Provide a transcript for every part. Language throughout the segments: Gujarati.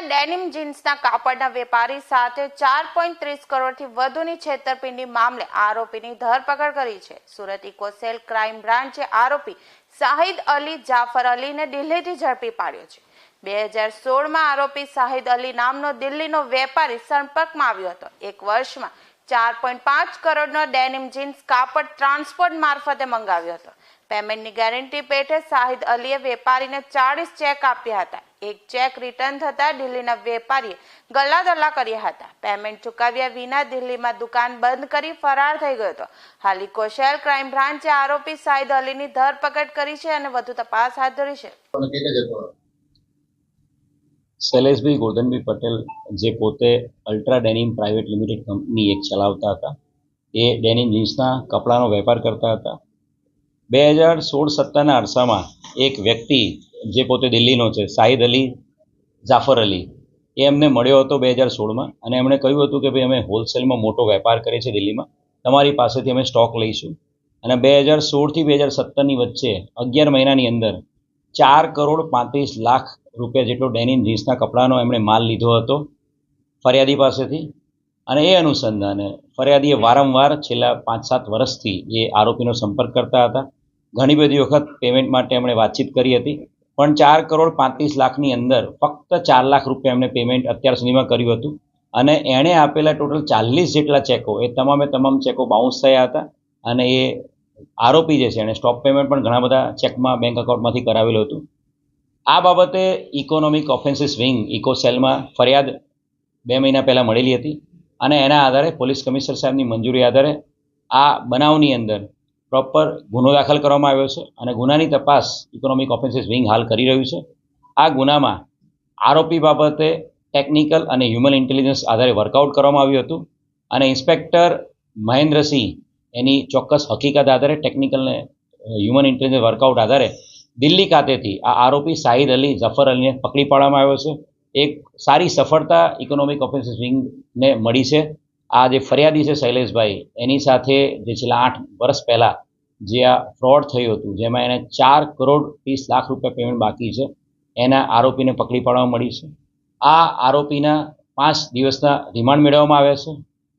સુરતના ડેનિમ જીન્સના કાપડના વેપારી સાથે ચાર પોઈન્ટ ત્રીસ કરોડથી વધુની છેતરપિંડી મામલે આરોપીની ધરપકડ કરી છે. સુરત ઇકોસેલ ક્રાઇમ બ્રાન્ચે આરોપી શાહિદ અલી જાફર અલીને દિલ્હીથી ઝડપી પાડ્યો છે. બે હજાર સોળમાં આરોપી શાહિદ અલી નામનો દિલ્હીનો વેપારી સંપર્કમાં આવ્યો હતો. એક વર્ષમાં ચાર પોઈન્ટ પાંચ કરોડનો ડેનિમ જીન્સ કાપડ ટ્રાન્સપોર્ટ મારફતે મંગાવ્યો હતો. પેમેન્ટની ગેરંટી પેટે શાહિદ અલીએ વેપારીને ચાળીસ ચેક આપ્યા હતા. એક ચેક રિટર્ન થતા દિલ્હીના વેપારીએ ગલ્લાદલ્લા કર્યા હતા. પેમેન્ટ ચૂકવ્યા વિના દિલ્હીમાં દુકાન બંધ કરી ફરાર થઈ ગયો હતો. હાલી કોશેલ ક્રાઇમ બ્રાન્ચે આરોપી શાહિદ અલીની ધરપકડ કરી છે અને વધુ તપાસ હાથ ધરી છે. શૈલેષભાઈ ગોરધનભાઈ પટેલ જે પોતે Ultra Denim Private Limited company એક ચલાવતા હતા. એ ડેનિમ જીન્સના કપડાનો વેપાર કરતા હતા. બે હજાર સોળ સત્તરના અરસામાં એક વ્યક્તિ જે પોતે દિલ્હીનો છે શાહિદ અલી જાફર અલી, એ એમને મળ્યો હતો બે હજાર સોળમાં અને એમણે કહ્યું હતું કે ભાઈ, અમે હોલસેલમાં મોટો વેપાર કરીએ છીએ દિલ્હીમાં. તમારી પાસેથી અમે સ્ટોક લઈશું. અને બે હજાર સોળથી બે હજાર સત્તરની વચ્ચે અગિયાર મહિનાની અંદર ચાર કરોડ પાંત્રીસ લાખ રૂપિયા જેટલો ડેનિમ જીન્સના કપડાનો એમણે માલ લીધો હતો ફરિયાદી પાસેથી. અને એ અનુસંધાને ફરિયાદીએ વારંવાર છેલ્લા પાંચ સાત વર્ષથી એ આરોપીનો સંપર્ક કરતા હતા, ઘણી બધી વખત પેમેન્ટ માટે એમણે વાતચીત કરી હતી, પણ ચાર કરોડ પાંત્રીસ લાખની અંદર ફક્ત ચાર લાખ રૂપિયા એમણે પેમેન્ટ અત્યાર સુધીમાં કર્યું હતું. અને એણે આપેલા ટોટલ ચાલીસ જેટલા ચેકો, એ તમામે તમામ ચેકો બાઉન્સ થયા હતા. અને એ આરોપી જે છે, એણે સ્ટોપ પેમેન્ટ પણ ઘણા બધા ચેકમાં બેંક એકાઉન્ટમાંથી કરાવેલું હતું. આ બાબતે ઇકોનોમિક ઓફેન્સીસ વિંગ ઇકોસેલમાં ફરિયાદ બે મહિના પહેલાં મળેલી હતી અને એના આધારે પોલીસ કમિશનર સાહેબની મંજૂરી આધારે આ બનાવની અંદર પ્રોપર ગુનો દાખલ કરવામાં આવ્યો છે અને ગુનાની તપાસ ઇકોનોમિક ઓફેન્સીસ વિંગ હાલ કરી રહ્યું છે. આ ગુનામાં આરોપી બાબતે ટેકનિકલ અને હ્યુમન ઇન્ટેલિજન્સ આધારે વર્કઆઉટ કરવામાં આવ્યું હતું અને ઇન્સ્પેક્ટર મહેન્દ્રસિંહ એની ચોક્કસ હકીકત આધારે ટેકનિકલ ને હ્યુમન ઇન્ટેલિજન્સ વર્કઆઉટ આધારે દિલ્હી ખાતેથી આ આરોપી સાહિદ અલી, જફર અલીને પકડી પાડવામાં આવ્યો છે. એક સારી સફળતા ઇકોનોમિક ઓફેન્સીસ વિંગને મળી છે. આ જે ફરિયાદી છે શૈલેષભાઈ, એની સાથે જે છેલ્લા આઠ વર્ષ પહેલાં જે આ ફ્રોડ થયું હતું, જેમાં એને ચાર કરોડ ત્રીસ લાખ રૂપિયા પેમેન્ટ બાકી છે, એના આરોપીને પકડી પાડવામાં મળી છે. આ આરોપીના પાંચ દિવસના રિમાન્ડ મેળવવામાં આવ્યા છે.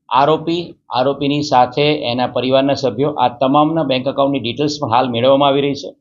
આરોપી, આરોપીની સાથે એના પરિવારના સભ્યો, આ તમામના બેંક એકાઉન્ટની ડિટેલ્સ પણ હાલ મેળવવામાં આવી રહી છે.